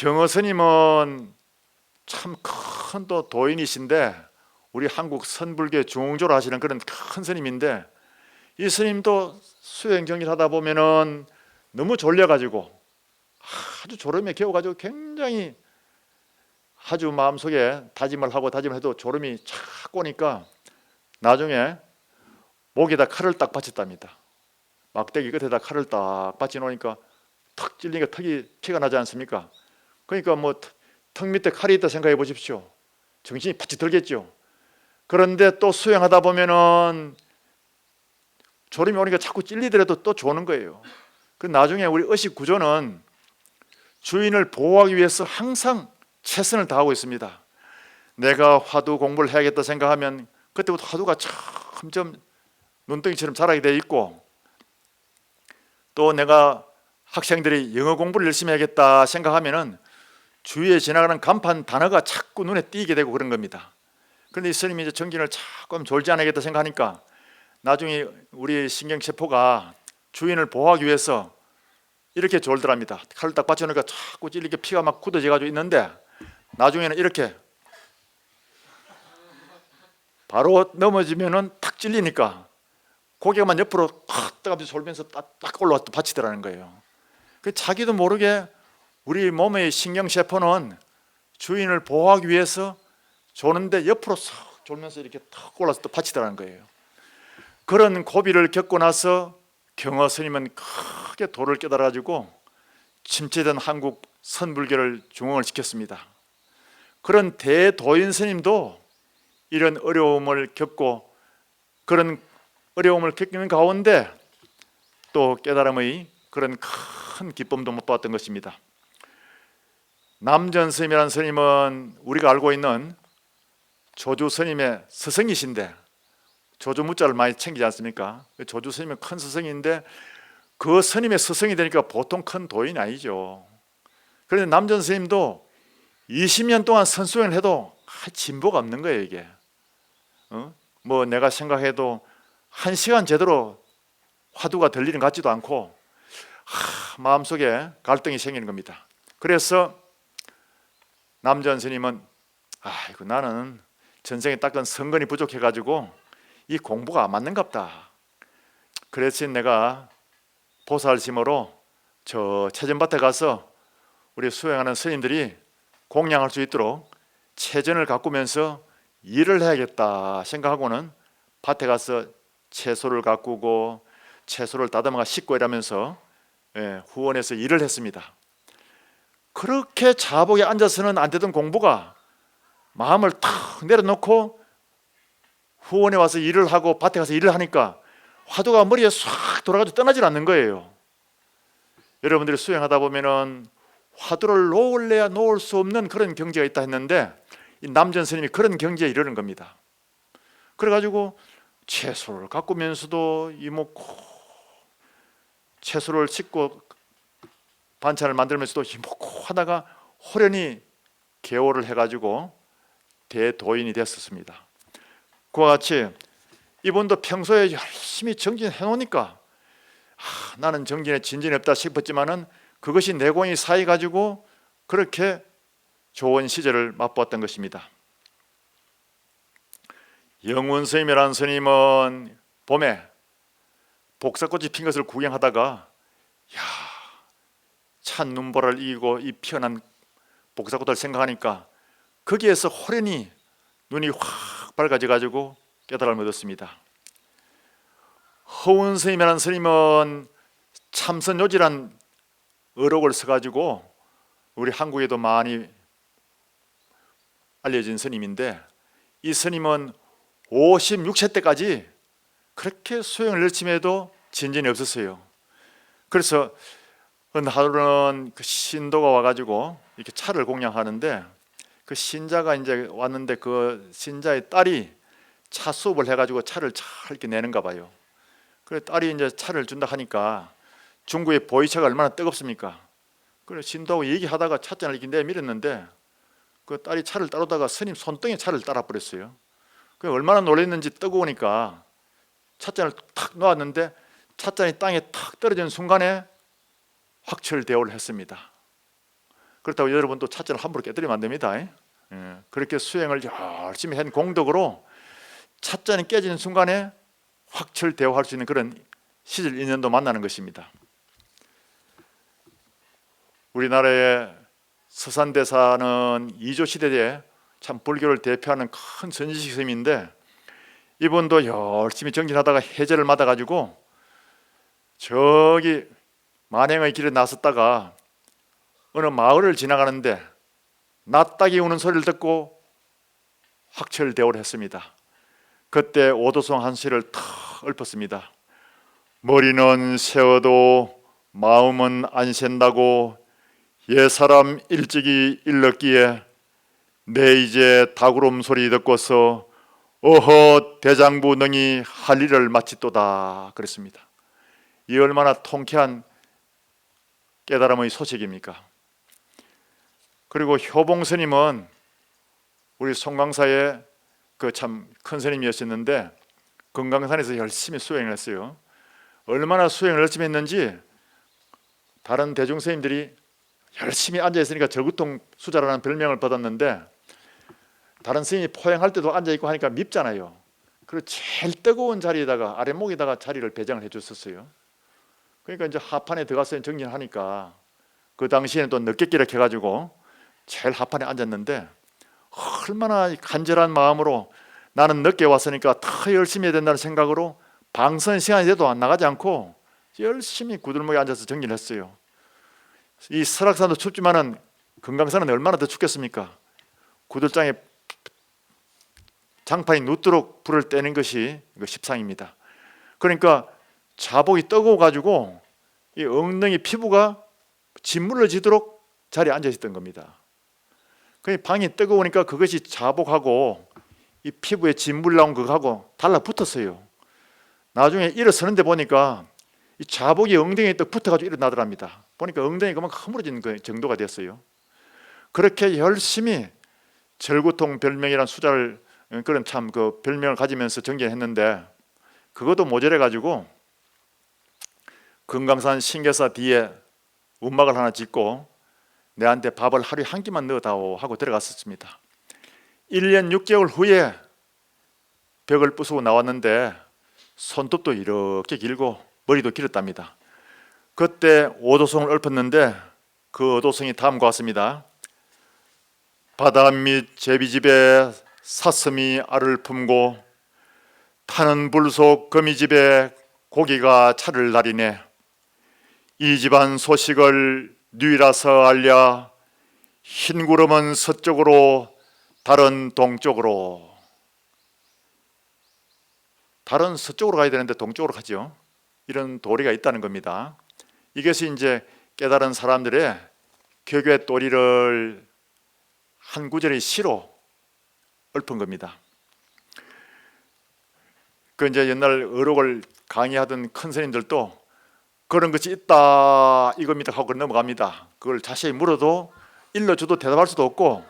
경어 스님은 참 큰 또 도인이신데 우리 한국 선불교 중흥조를 하시는 그런 큰 스님인데 이 스님도 수행 정리를 하다 보면은 너무 졸려가지고 아주 졸음에 겨워가지고 굉장히 아주 마음속에 다짐을 하고 다짐을 해도 졸음이 착 오니까 나중에 목에다 칼을 딱 받쳤답니다. 막대기 끝에다 칼을 딱 받쳐 놓으니까 턱 찔리니까 턱이 피가 나지 않습니까? 그러니까 뭐 턱 밑에 칼이 있다 생각해 보십시오. 정신이 바짝 들겠죠. 그런데 또 수행하다 보면은 졸음이 오니까 자꾸 찔리더라도 또 조는 거예요. 그 나중에 우리 의식 구조는 주인을 보호하기 위해서 항상 최선을 다하고 있습니다. 내가 화두 공부를 해야겠다 생각하면 그때부터 화두가 점점 눈덩이처럼 자라게 돼 있고 또 내가 학생들이 영어 공부를 열심히 해야겠다 생각하면은 주위에 지나가는 간판 단어가 자꾸 눈에 띄게 되고 그런 겁니다. 그런데 이 스님이 이제 정진을 자꾸 졸지 않아야겠다 생각하니까 나중에 우리 신경세포가 주인을 보호하기 위해서 이렇게 졸더랍니다. 칼을 딱 받쳐놓으니까 자꾸 찔리게 피가 막 굳어져 가지고 있는데 나중에는 이렇게 바로 넘어지면은 탁 찔리니까 고개만 옆으로 탁 떠가면서 졸면서 딱, 딱 올라와서 받치더라는 거예요. 그 자기도 모르게 우리 몸의 신경세포는 주인을 보호하기 위해서 조는데 옆으로 싹 졸면서 이렇게 탁 올라서 또 받치더라는 거예요. 그런 고비를 겪고 나서 경어 스님은 크게 도를 깨달아 가지고 침체된 한국 선불교를 중흥을 시켰습니다. 그런 대도인 스님도 이런 어려움을 겪고 그런 어려움을 겪는 가운데 또 깨달음의 그런 큰 기쁨도 못 받았던 것입니다. 남전 스님이라는 스님은 우리가 알고 있는 조주 스님의 스승이신데 조주 무자를 많이 챙기지 않습니까? 그 조주 스님은 큰 스승인데 그 스님의 스승이 되니까 보통 큰 도인이 아니죠. 그런데 남전 스님도 20년 동안 선수행을 해도 진보가 없는 거예요 이게. 어? 뭐 내가 생각해도 한 시간 제대로 화두가 들리는 것 같지도 않고 하, 마음속에 갈등이 생기는 겁니다. 그래서 남전 스님은 아이고 나는 전생에 닦은 성건이 부족해가지고 이 공부가 안 맞는갑다. 그래서 내가 보살심으로 저 체전밭에 가서 우리 수행하는 스님들이 공양할 수 있도록 체전을 가꾸면서 일을 해야겠다 생각하고는 밭에 가서 채소를 가꾸고 채소를 다듬어가 씻고 이러면서 예, 후원해서 일을 했습니다. 그렇게 자복에 앉아서는 안 되던 공부가 마음을 탁 내려놓고 후원에 와서 일을 하고 밭에 가서 일을 하니까 화두가 머리에 싹 돌아가지고 떠나질 않는 거예요. 여러분들이 수행하다 보면은 화두를 놓을래야 놓을 수 없는 그런 경지가 있다 했는데 이 남전 스님이 그런 경지에 이르는 겁니다. 그래가지고 채소를 가꾸면서도 이먹고 채소를 씻고 반찬을 만들면서도 이먹고 하다가 호련히 개호를 해가지고 대도인이 됐었습니다. 그와 같이 이분도 평소에 열심히 정진해 놓으니까 아, 나는 정진에 진전이 없다 싶었지만은 그것이 내공이 쌓여 가지고 그렇게 좋은 시절을 맛보았던 것입니다. 영훈 스님이라는 스님은 봄에 복사꽃이 핀 것을 구경하다가 야, 찬 눈보라를 이기고 이 피어난 복사꽃을 생각하니까 거기에서 호련히 눈이 확 밝아져 가지고 깨달음을 얻었습니다. 허운 스님이라는 스님은 참선요지란 어록을 써가지고 우리 한국에도 많이 알려진 스님인데 이 스님은 56세 때까지 그렇게 수행을 열심히 해도 진전이 없었어요. 그래서 어느 하루는 그 신도가 와가지고 이렇게 차를 공양하는데 그 신자가 이제 왔는데 그 신자의 딸이 차 수업을 해가지고 차를 잘 이렇게 내는가 봐요. 그래 딸이 이제 차를 준다 하니까 중국의 보이차가 얼마나 뜨겁습니까? 그래 신도하고 얘기하다가 찻잔을 이렇게 내밀었는데 그 딸이 차를 따르다가 스님 손등에 차를 따라 버렸어요. 그 얼마나 놀랐는지 뜨거우니까 찻잔을 탁 놓았는데 찻잔이 땅에 탁 떨어지는 순간에 확철 대오를 했습니다. 그렇다고 여러분 또 찻잔을 함부로 깨뜨리면 안 됩니다. 예, 그렇게 수행을 열심히 한 공덕으로 찻잔이 깨지는 순간에 확철 대화할 수 있는 그런 시절 인연도 만나는 것입니다. 우리나라의 서산대사는 이조 시대에 참 불교를 대표하는 큰 선지식 스님인데 이분도 열심히 정진하다가 해제를 맞아 가지고 저기 만행의 길에 나섰다가 어느 마을을 지나가는데 낫딱이 우는 소리를 듣고 확철대오를 했습니다. 그때 오도송 한 시를 탁 읊었습니다. 머리는 세워도 마음은 안 샌다고 옛사람 일찍이 일렀기에 내 이제 다구름 소리 듣고서 어허 대장부 능히 할 일을 마치도다 그랬습니다. 이 얼마나 통쾌한 깨달음의 소식입니까? 그리고 효봉 스님은 우리 송강사의 그 참 큰 스님이었었는데 금강산에서 열심히 수행을 했어요. 얼마나 수행을 열심히 했는지 다른 대중 스님들이 열심히 앉아 있으니까 절구통 수자라는 별명을 받았는데 다른 스님이 포행할 때도 앉아 있고 하니까 밉잖아요. 그리고 제일 뜨거운 자리에다가 아랫목에다가 자리를 배정을 해 줬었어요. 그러니까 이제 하판에 들어가서 정리를 하니까 그 당시에는 또 늦게 기록해가지고 제일 하판에 앉았는데 얼마나 간절한 마음으로 나는 늦게 왔으니까 더 열심히 해야 된다는 생각으로 방선 시간이 돼도 안 나가지 않고 열심히 구들목에 앉아서 정리를 했어요. 이 설악산도 춥지만은 금강산은 얼마나 더 춥겠습니까? 구들장에 장판이 눕도록 불을 떼는 것이 이거 십상입니다. 그러니까 자복이 뜨거워 가지고 이 엉덩이 피부가 짓물러지도록 자리에 앉아 있었던 겁니다. 그 방이 뜨거우니까 그것이 자복하고 이 피부에 진물 나온 그거하고 달라붙었어요. 나중에 일어서는데 보니까 이 자복이 엉덩이에 떡 붙어가지고 일어나더랍니다. 보니까 엉덩이 그만 허물어지는 그 정도가 됐어요. 그렇게 열심히 절구통 별명이란 수자를 그런 참 그 별명을 가지면서 정진했는데 그것도 모자래 가지고 금강산 신계사 뒤에 운막을 하나 짓고 내한테 밥을 하루에 한 끼만 넣어다오 하고 들어갔었습니다. 1년 6개월 후에 벽을 부수고 나왔는데 손톱도 이렇게 길고 머리도 길었답니다. 그때 오도성을 읊었는데 그 오도성이 다음과 같습니다. 바다 밑 제비집에 사슴이 알을 품고 타는 불 속 거미집에 고기가 차를 나리네. 이 집안 소식을 뉘라서 알랴 흰 구름은 서쪽으로 다른 동쪽으로 다른 서쪽으로 가야 되는데 동쪽으로 가죠. 이런 도리가 있다는 겁니다. 이것이 이제 깨달은 사람들의 교교의 도리를 한 구절의 시로 읊은 겁니다. 그 이제 옛날 의록을 강의하던 큰 스님들도 그런 것이 있다 이겁니다 하고 넘어갑니다. 그걸 자세히 물어도 일러줘도 대답할 수도 없고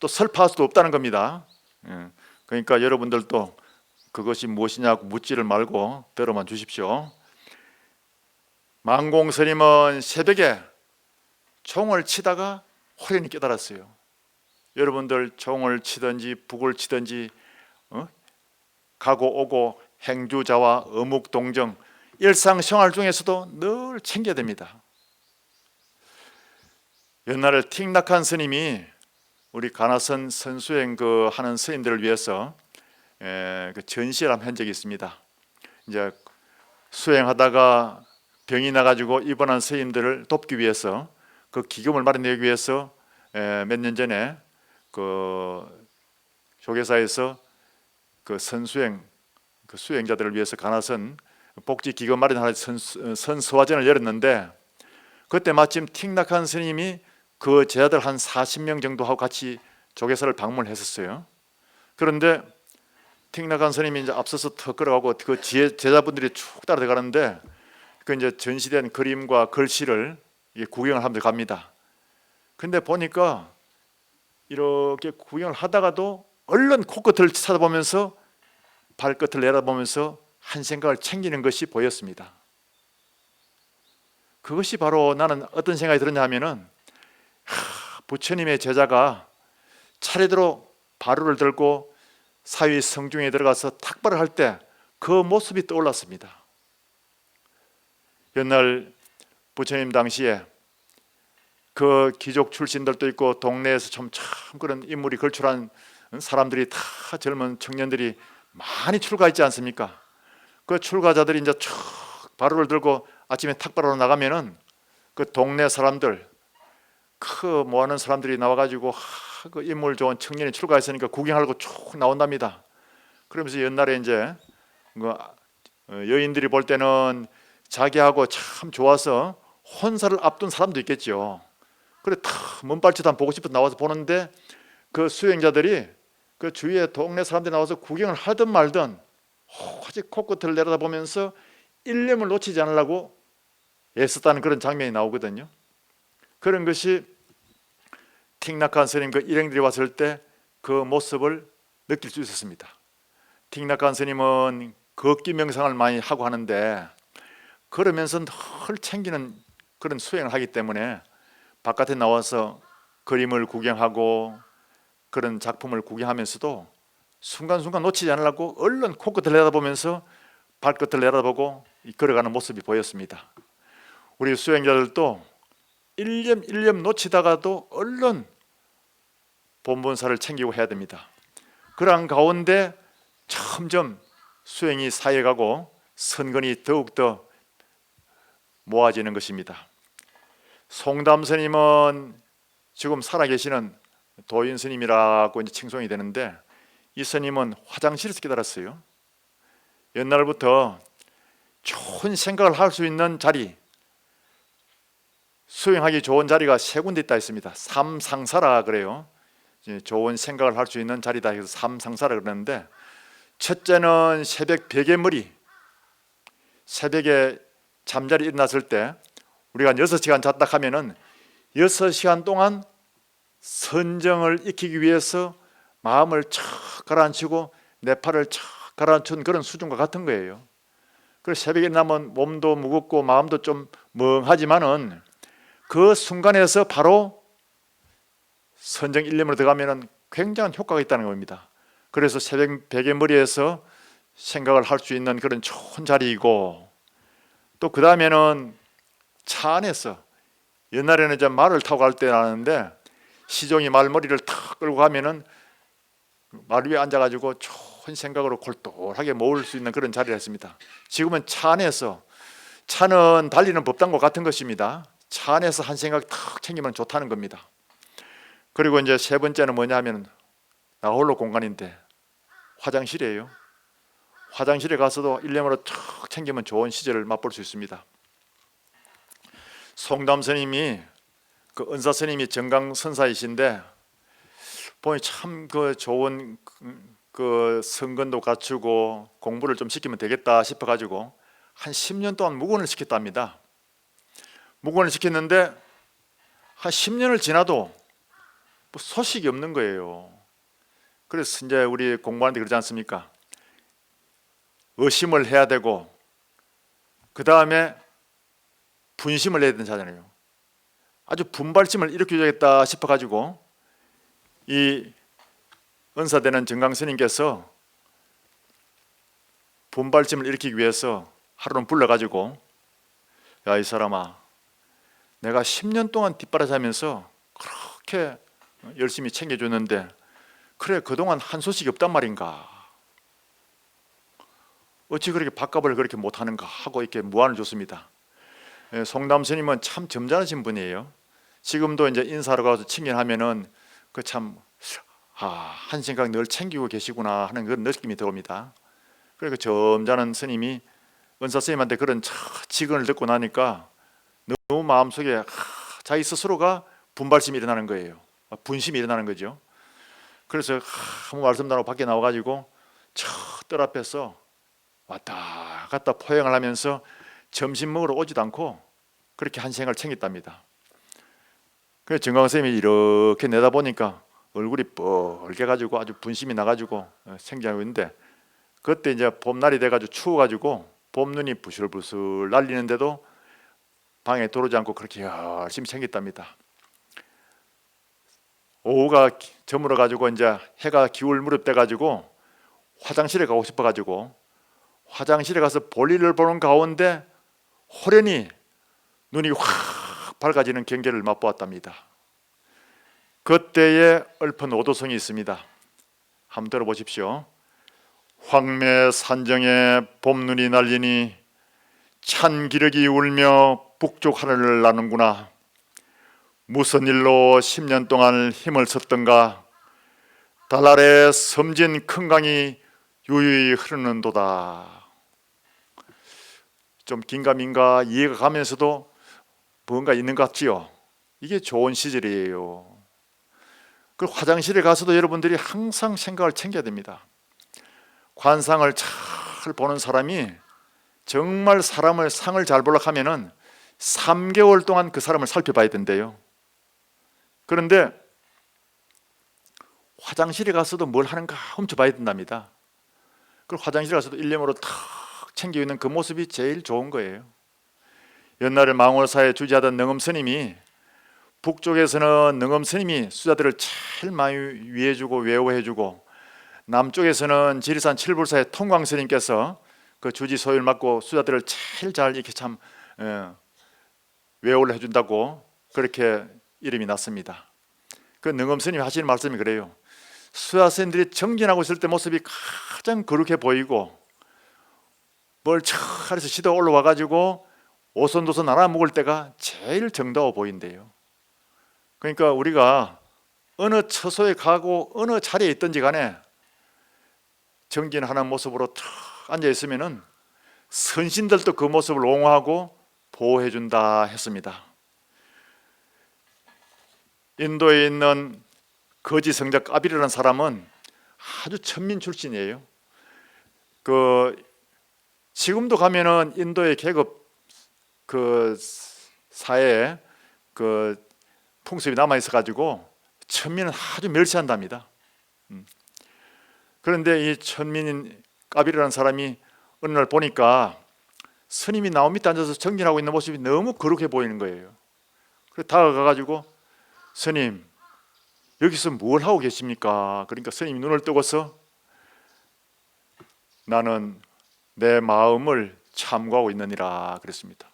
또 설파할 수도 없다는 겁니다. 예. 그러니까 여러분들도 그것이 무엇이냐고 묻지를 말고 들어만 주십시오. 망공 스님은 새벽에 총을 치다가 호련히 깨달았어요. 여러분들 총을 치든지 북을 치든지 어? 가고 오고 행주자와 어묵 동정 일상생활 중에서도 늘 챙겨야 됩니다. 옛날에 틱낙한 스님이 우리 가나선 선수행 그 하는 스님들을 위해서 에, 그 전시를 한 적이 있습니다. 이제 수행하다가 병이 나가지고 입원한 스님들을 돕기 위해서 그 기금을 마련하기 위해서 몇 년 전에 그 조계사에서 그 선수행 그 수행자들을 위해서 가나선 복지 기금 마련하는 선, 선서화전을 열었는데 그때 마침 틱낙한 스님이 그 제자들 한 40명 정도하고 같이 조계사를 방문했었어요. 그런데 틱낙한 스님이 이제 앞서서 턱 걸어가고 그 제자분들이 쭉 따라 들어가는데 그 이제 전시된 그림과 글씨를 구경을 하면서 갑니다. 근데 보니까 이렇게 구경을 하다가도 얼른 코끝을 찾아보면서 발끝을 내다보면서 한 생각을 챙기는 것이 보였습니다. 그것이 바로 나는 어떤 생각이 들었냐 하면은 하, 부처님의 제자가 차례대로 바루를 들고 사위 성중에 들어가서 탁발을 할 때 그 모습이 떠올랐습니다. 옛날 부처님 당시에 그 귀족 출신들도 있고 동네에서 좀참 그런 인물이 걸출한 사람들이 다 젊은 청년들이 많이 출가했지 않습니까? 그 출가자들이 이제 쭉 바루를 들고 아침에 탁발하러 나가면은 그 동네 사람들 그 모아는 사람들이 나와가지고 하, 그 인물 좋은 청년이 출가했으니까 구경하고 쭉 나온답니다. 그러면서 옛날에 이제 그 어, 여인들이 볼 때는 자기하고 참 좋아서 혼사를 앞둔 사람도 있겠죠. 그래 다 문발치도 안 보고 싶어 나와서 보는데 그 수행자들이 그 주위에 동네 사람들이 나와서 구경을 하든 말든 오직 코끝을 내려다보면서 일념을 놓치지 않으려고 애썼다는 그런 장면이 나오거든요. 그런 것이 틱낙한 스님 그 일행들이 왔을 때 그 모습을 느낄 수 있었습니다. 틱낙한 스님은 걷기 명상을 많이 하고 하는데 그러면서 늘 챙기는 그런 수행을 하기 때문에 바깥에 나와서 그림을 구경하고 그런 작품을 구경하면서도 순간순간 놓치지 않으려고 얼른 코끝을 내다보면서 발끝을 내다보고 걸어가는 모습이 보였습니다. 우리 수행자들도 일념 일념 놓치다가도 얼른 본본사를 챙기고 해야 됩니다. 그러한 가운데 점점 수행이 쌓여가고 선근이 더욱더 모아지는 것입니다. 송담 스님은 지금 살아계시는 도인 스님이라고 이제 칭송이 되는데 이 스님은 화장실에서 깨달았어요. 옛날부터 좋은 생각을 할 수 있는 자리, 수행하기 좋은 자리가 세 군데 있다 했습니다. 삼상사라 그래요. 좋은 생각을 할 수 있는 자리다 해서 삼상사라 그러는데 첫째는 새벽 베개 머리 새벽에 잠자리 일어났을 때 우리가 6시간 잤다 하면은 6시간 동안 선정을 익히기 위해서 마음을 척 가라앉히고 내 팔을 척 가라앉힌 그런 수준과 같은 거예요. 그래서 새벽에 나면 몸도 무겁고 마음도 좀 멍하지만은 그 순간에서 바로 선정 일념으로 들어가면은 굉장한 효과가 있다는 겁니다. 그래서 새벽 베개머리에서 생각을 할 수 있는 그런 좋은 자리이고 또 그 다음에는 차 안에서 옛날에는 이제 말을 타고 갈 때 나는데 시종이 말머리를 탁 끌고 가면은 말 위에 앉아가지고 좋은 생각으로 골똘하게 모을 수 있는 그런 자리였습니다. 지금은 차 안에서 차는 달리는 법당과 같은 것입니다. 차 안에서 한 생각 탁 챙기면 좋다는 겁니다. 그리고 이제 세 번째는 뭐냐면 나 홀로 공간인데 화장실이에요. 화장실에 가서도 일념으로 탁 챙기면 좋은 시절을 맛볼 수 있습니다. 송담 스님이 그 은사 스님이 정강 선사이신데 보니 참 그 좋은 그 성근도 갖추고 공부를 좀 시키면 되겠다 싶어 가지고 한 10년 동안 무건을 시켰답니다. 무건을 시켰는데 한 10년을 지나도 뭐 소식이 없는 거예요. 그래서 이제 우리 공부하는데 그러지 않습니까? 의심을 해야 되고 그 다음에 분심을 해야 되잖아요. 아주 분발심을 일으켜야겠다 싶어가지고 이 은사되는 정강 스님께서 분발심을 일으키기 위해서 하루는 불러가지고 야 이 사람아 내가 10년 동안 뒷바라지하면서 그렇게 열심히 챙겨줬는데 그래 그동안 한 소식이 없단 말인가? 어찌 그렇게 밥값을 그렇게 못하는가 하고 이렇게 무안을 줬습니다. 예, 송담 스님은 참 점잖으신 분이에요. 지금도 이제 인사하러 가서 친견하면은 그참 아, 한 생각 늘 챙기고 계시구나 하는 그런 느낌이 들어옵니다. 그리고 점잖은 스님이 은사 스님한테 그런 직언을 듣고 나니까 너무 마음속에 하, 자기 스스로가 분발심이 일어나는 거예요. 분심이 일어나는 거죠. 그래서 아무 말씀도 안 하고 밖에 나와가지고 저뜰 앞에서 왔다 갔다 포행을 하면서 점심 먹으러 오지도 않고 그렇게 한 생을 챙겼답니다. 그래서 정강 선생님이 이렇게 내다보니까 얼굴이 뻘게 가지고 아주 분심이 나가지고 생기하고 있는데 그때 이제 봄날이 돼가지고 추워가지고 봄눈이 부슬부슬 날리는데도 방에 들어오지 않고 그렇게 열심히 챙겼답니다. 오후가 기- 저물어 가지고 이제 해가 기울 무렵 돼 가지고 화장실에 가고 싶어 가지고 화장실에 가서 볼일을 보는 가운데 호련히 눈이 확 밝아지는 경계를 맛보았답니다. 그때에 읊은 오도성이 있습니다. 한번 들어보십시오. 황매 산정에 봄눈이 날리니 찬 기력이 울며 북쪽 하늘을 나는구나. 무슨 일로 10년 동안 힘을 썼던가 달 아래 섬진 큰 강이 유유히 흐르는도다. 좀 긴가민가 이해가 가면서도 뭔가 있는 것 같지요. 이게 좋은 시절이에요. 그 화장실에 가서도 여러분들이 항상 생각을 챙겨야 됩니다. 관상을 잘 보는 사람이 정말 사람을 상을 잘 보려고 하면은 3개월 동안 그 사람을 살펴봐야 된대요. 그런데 화장실에 가서도 뭘 하는가 훔쳐봐야 된답니다. 그 화장실에 가서도 일념으로 탁 챙겨 있는 그 모습이 제일 좋은 거예요. 옛날에 망월사에 주지하던 능엄 스님이 북쪽에서는 능엄 스님이 수자들을 제일 많이 위해주고 외워해주고 남쪽에서는 지리산 칠불사의 통광 스님께서 그 주지 소유를 맡고 수자들을 제일 잘 이렇게 참 예, 외워를 해준다고 그렇게 이름이 났습니다. 그 능엄 스님이 하시는 말씀이 그래요. 수자 스님들이 정진하고 있을 때 모습이 가장 거룩해 보이고 뭘 잘해서 시도 올라와 가지고 오손도손 나눠 먹을 때가 제일 정다워 보인대요. 그러니까 우리가 어느 처소에 가고 어느 자리에 있든지 간에 정진하는 모습으로 탁 앉아 있으면은 선신들도 그 모습을 옹호하고 보호해 준다 했습니다. 인도에 있는 거지 성자 까비르라는 사람은 아주 천민 출신이에요. 그 지금도 가면은 인도의 계급 그 사회에 그 풍습이 남아 있어 가지고 천민은 아주 멸시한답니다. 음. 그런데 이 천민인 까비르라는 사람이 어느 날 보니까 스님이 나무 밑에 앉아서 정진하고 있는 모습이 너무 거룩해 보이는 거예요. 그래서 다가가 가지고 스님 여기서 뭘 하고 계십니까? 그러니까 스님이 눈을 뜨고서 나는 내 마음을 참고하고 있느니라 그랬습니다.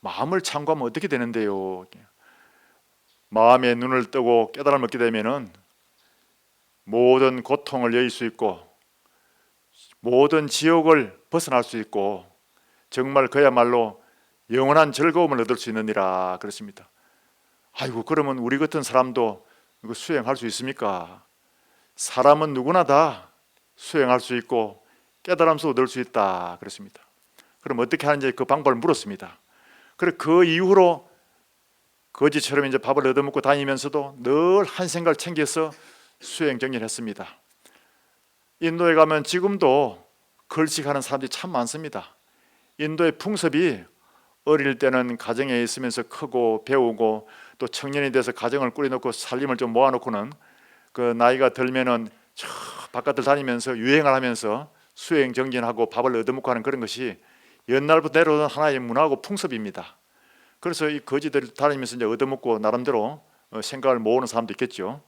마음을 참고하면 어떻게 되는데요? 마음의 눈을 뜨고 깨달음을 얻게 되면은 모든 고통을 여길 수 있고 모든 지옥을 벗어날 수 있고 정말 그야말로 영원한 즐거움을 얻을 수 있느니라 그렇습니다. 아이고 그러면 우리 같은 사람도 이거 수행할 수 있습니까? 사람은 누구나 다 수행할 수 있고 깨달음도 얻을 수 있다 그렇습니다. 그럼 어떻게 하는지 그 방법을 물었습니다. 그래 그 이후로 거지처럼 이제 밥을 얻어먹고 다니면서도 늘 한 생각을 챙겨서 수행 정리했습니다. 인도에 가면 지금도 걸식하는 사람들이 참 많습니다. 인도의 풍습이 어릴 때는 가정에 있으면서 크고 배우고 또 청년이 돼서 가정을 꾸려놓고 살림을 좀 모아놓고는 그 나이가 들면은 저 바깥을 다니면서 유행을 하면서 수행 정진하고 밥을 얻어먹고 하는 그런 것이 옛날부터 내려오는 하나의 문화고 풍습입니다. 그래서 이 거지들 다니면서 이제 얻어먹고 나름대로 어, 생각을 모으는 사람도 있겠죠.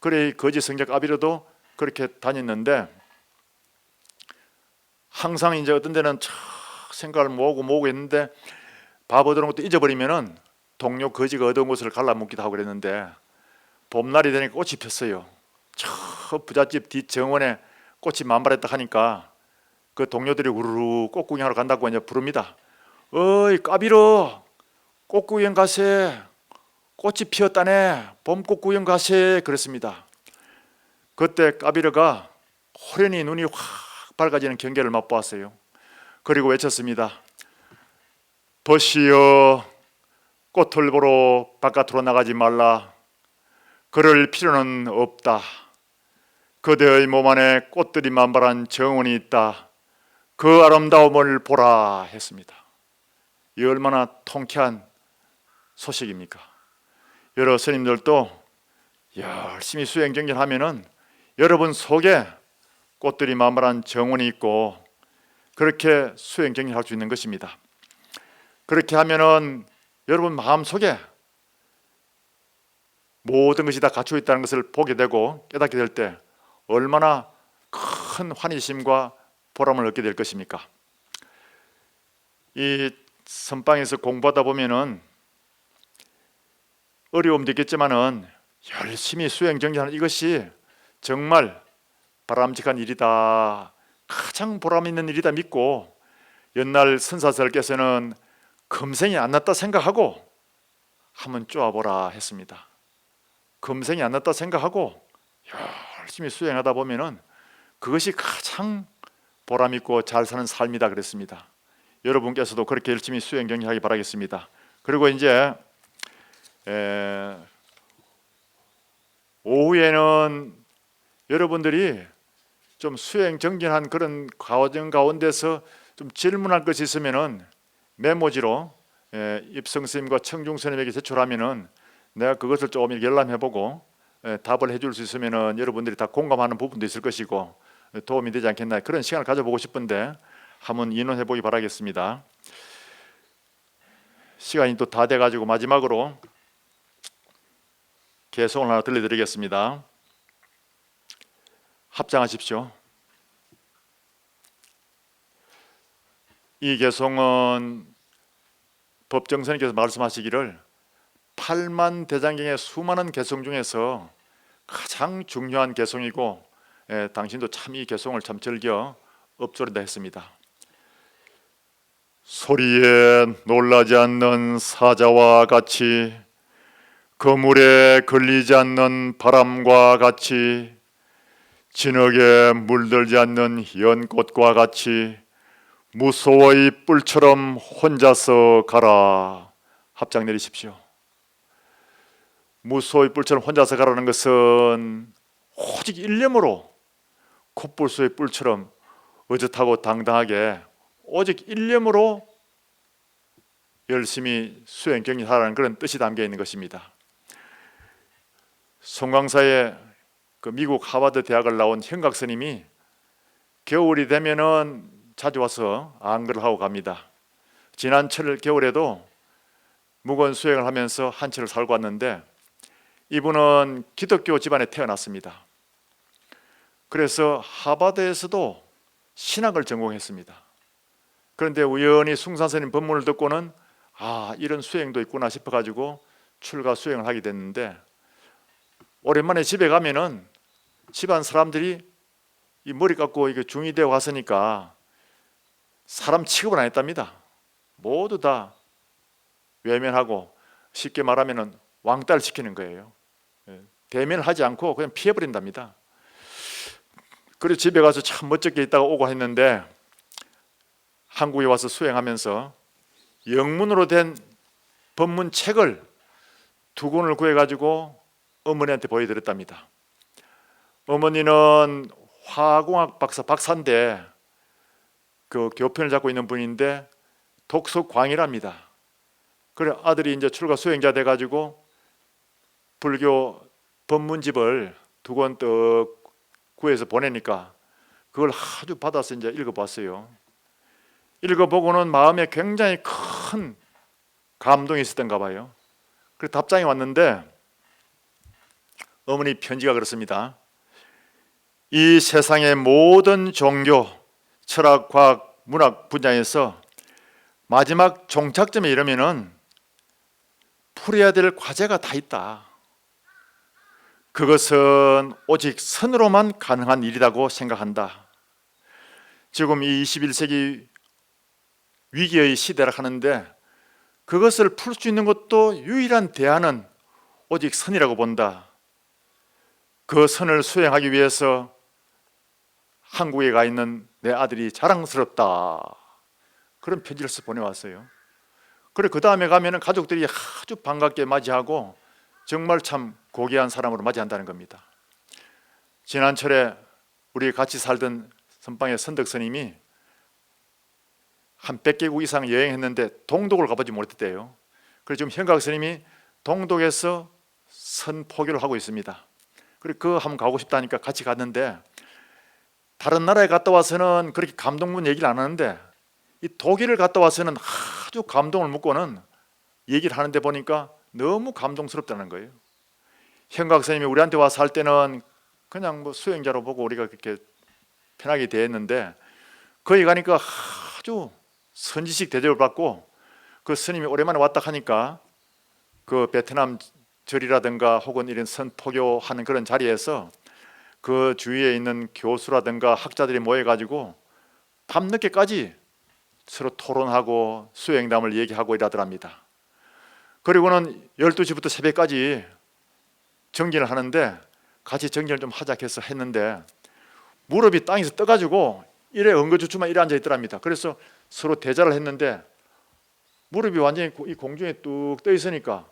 그래 이 거지 성적 아비로도 그렇게 다녔는데 항상 이제 어떤 데는 참 생각을 모으고 모으고 했는데 밥 얻어놓은 것도 잊어버리면은 동료 거지가 얻은 것을 갈라먹기도 하고 그랬는데 봄날이 되니까 꽃이 폈어요. 저 부잣집 뒷 정원에 꽃이 만발했다 하니까 그 동료들이 우르르 꽃 구경하러 간다고 이제 부릅니다. 어이 까비로 꽃 구경 가세. 꽃이 피었다네. 봄꽃 구경 가세. 그랬습니다. 그때 까비르가 호련히 눈이 확 밝아지는 경계를 맛보았어요. 그리고 외쳤습니다. 버시여 꽃을 보러 바깥으로 나가지 말라. 그럴 필요는 없다. 그대의 몸 안에 꽃들이 만발한 정원이 있다. 그 아름다움을 보라 했습니다. 이 얼마나 통쾌한 소식입니까? 여러 스님들도 열심히 수행 정진하면은 여러분 속에 꽃들이 만발한 정원이 있고 그렇게 수행 정진할 수 있는 것입니다. 그렇게 하면은 여러분 마음 속에 모든 것이 다 갖추어 있다는 것을 보게 되고 깨닫게 될 때 얼마나 큰 환희심과 보람을 얻게 될 것입니까? 이 선방에서 공부하다 보면은 어려움도 있겠지만은 열심히 수행 정진하는 이것이 정말 바람직한 일이다. 가장 보람 있는 일이다 믿고 옛날 선사설께서는 금생이 안 났다 생각하고 한번 쪼아보라 했습니다. 금생이 안 났다 생각하고 열심히 수행하다 보면은 그것이 가장 보람 있고 잘 사는 삶이다 그랬습니다. 여러분께서도 그렇게 열심히 수행 정리하기 바라겠습니다. 그리고 이제 에, 오후에는 여러분들이 좀 수행 정진한 그런 과정 가운데서 좀 질문할 것이 있으면은 메모지로 에, 입성 스님과 청중 스님에게 제출하면은 내가 그것을 조금 열람해보고 에, 답을 해줄 수 있으면은 여러분들이 다 공감하는 부분도 있을 것이고 에, 도움이 되지 않겠나 그런 시간을 가져보고 싶은데 한번 인원해 보기 바라겠습니다. 시간이 또 다 돼가지고 마지막으로 개송을 하나 들려드리겠습니다. 합장하십시오. 이 개송은 법정선님께서 말씀하시기를 8만 대장경의 수많은 개송 중에서 가장 중요한 개송이고 예, 당신도 참 이 개송을 참 즐겨 읊조린다 했습니다. 소리에 놀라지 않는 사자와 같이 그물에 걸리지 않는 바람과 같이 진흙에 물들지 않는 연꽃과 같이 무소의 뿔처럼 혼자서 가라 합장 내리십시오. 무소의 뿔처럼 혼자서 가라는 것은 오직 일념으로 콧불소의 뿔처럼 의젓하고 당당하게 오직 일념으로 열심히 수행 경리하라는 그런 뜻이 담겨 있는 것입니다. 송광사의 그 미국 하버드 대학을 나온 현각 스님이 겨울이 되면은 자주 와서 안글을 하고 갑니다. 지난 철 겨울에도 무건 수행을 하면서 한 철을 살고 왔는데 이분은 기독교 집안에 태어났습니다. 그래서 하버드에서도 신학을 전공했습니다. 그런데 우연히 숭산스님 법문을 듣고는 아 이런 수행도 있구나 싶어가지고 출가 수행을 하게 됐는데 오랜만에 집에 가면은 집안 사람들이 이 머리 깎고 이게 중이 되어 왔으니까 사람 취급을 안 했답니다. 모두 다 외면하고 쉽게 말하면은 왕따를 시키는 거예요. 예, 대면을 하지 않고 그냥 피해 버린답니다. 그래서 집에 가서 참 멋쩍게 있다가 오고 했는데 한국에 와서 수행하면서 영문으로 된 법문 책을 두 권을 구해 가지고 어머니한테 보여드렸답니다. 어머니는 화공학 박사 박사인데 그 교편을 잡고 있는 분인데 독서광이랍니다. 그래 아들이 이제 출가 수행자 돼 가지고 불교 법문집을 두 권 떡 구해서 보내니까 그걸 아주 받아서 이제 읽어봤어요. 읽어보고는 마음에 굉장히 큰 감동이 있었던가 봐요. 그래서 답장이 왔는데 어머니 편지가 그렇습니다. 이 세상의 모든 종교, 철학, 과학, 문학 분야에서 마지막 종착점에 이르면은 풀어야 될 과제가 다 있다. 그것은 오직 선으로만 가능한 일이라고 생각한다. 지금 이 21세기 위기의 시대라 하는데 그것을 풀 수 있는 것도 유일한 대안은 오직 선이라고 본다. 그 선을 수행하기 위해서 한국에 가 있는 내 아들이 자랑스럽다. 그런 편지를 써 보내왔어요. 그래 그 다음에 가면은 가족들이 아주 반갑게 맞이하고 정말 참 고귀한 사람으로 맞이한다는 겁니다. 지난철에 우리 같이 살던 선방의 선덕 스님이 한 100개국 이상 여행했는데 동독을 가보지 못했대요. 그래서 지금 현각 스님이 동독에서 선포교를 하고 있습니다. 그리고 그 한번 가고 싶다니까 같이 갔는데 다른 나라에 갔다 와서는 그렇게 감동문 얘기를 안 하는데 이 독일을 갔다 와서는 아주 감동을 묻고는 얘기를 하는데 보니까 너무 감동스럽다는 거예요. 현각 선생님이 우리한테 와서 할 때는 그냥 뭐 수행자로 보고 우리가 그렇게 편하게 대했는데 거기 가니까 아주 선지식 대접을 받고 그 스님이 오랜만에 왔다 하니까 그 베트남 절이라든가 혹은 이런 선포교하는 그런 자리에서 그 주위에 있는 교수라든가 학자들이 모여가지고 밤늦게까지 서로 토론하고 수행담을 얘기하고 이러더랍니다. 그리고는 12시부터 새벽까지 정진을 하는데 같이 정진을 좀 하자 해서 했는데 무릎이 땅에서 떠가지고 이래 엉거주춤만 이래 앉아 있더랍니다. 그래서 서로 대자를 했는데 무릎이 완전히 고- 이 공중에 뚝 떠 있으니까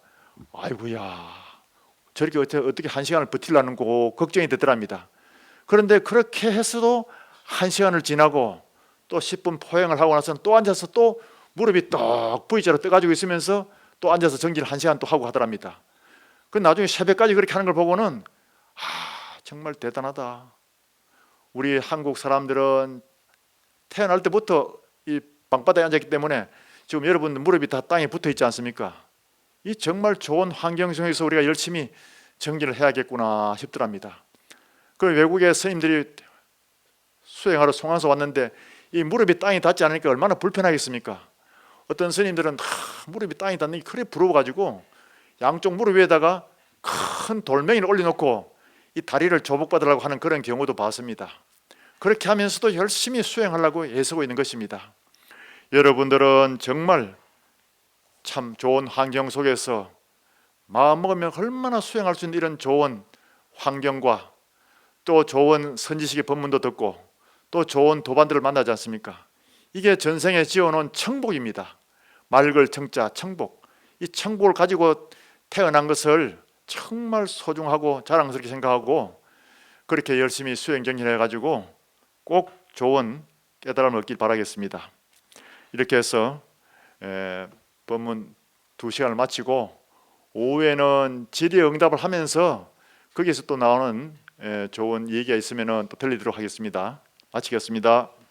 아이고야 저렇게 어떻게, 어떻게 한 시간을 버틸라는 거 걱정이 되더랍니다. 그런데 그렇게 했어도 한 시간을 지나고 또 10분 포행을 하고 나서는 또 앉아서 또 무릎이 떡 V자로 떠가지고 있으면서 또 앉아서 정지를 한 시간 또 하고 하더랍니다. 그 나중에 새벽까지 그렇게 하는 걸 보고는 아 정말 대단하다. 우리 한국 사람들은 태어날 때부터 이 방바닥에 앉았기 때문에 지금 여러분 무릎이 다 땅에 붙어 있지 않습니까? 이 정말 좋은 환경 속에서 우리가 열심히 정진을 해야겠구나 싶더랍니다. 그 외국의 스님들이 수행하러 송황서 왔는데 이 무릎이 땅에 닿지 않으니까 얼마나 불편하겠습니까? 어떤 스님들은 하, 무릎이 땅에 닿는 게 그래 부러워가지고 양쪽 무릎 위에다가 큰 돌멩이를 올려놓고 이 다리를 조복받으려고 하는 그런 경우도 봤습니다. 그렇게 하면서도 열심히 수행하려고 애쓰고 있는 것입니다. 여러분들은 정말 참 좋은 환경 속에서 마음 먹으면 얼마나 수행할 수 있는 이런 좋은 환경과 또 좋은 선지식의 법문도 듣고 또 좋은 도반들을 만나지 않습니까? 이게 전생에 지어놓은 청복입니다. 맑을 청자 청복. 이 청복을 가지고 태어난 것을 정말 소중하고 자랑스럽게 생각하고 그렇게 열심히 수행 정진해 가지고 꼭 좋은 깨달음을 얻길 바라겠습니다. 이렇게 해서 에, 법문 두 시간을 마치고 오후에는 질의 응답을 하면서 거기서 또 나오는 에, 좋은 얘기가 있으면 또 들리도록 하겠습니다. 마치겠습니다.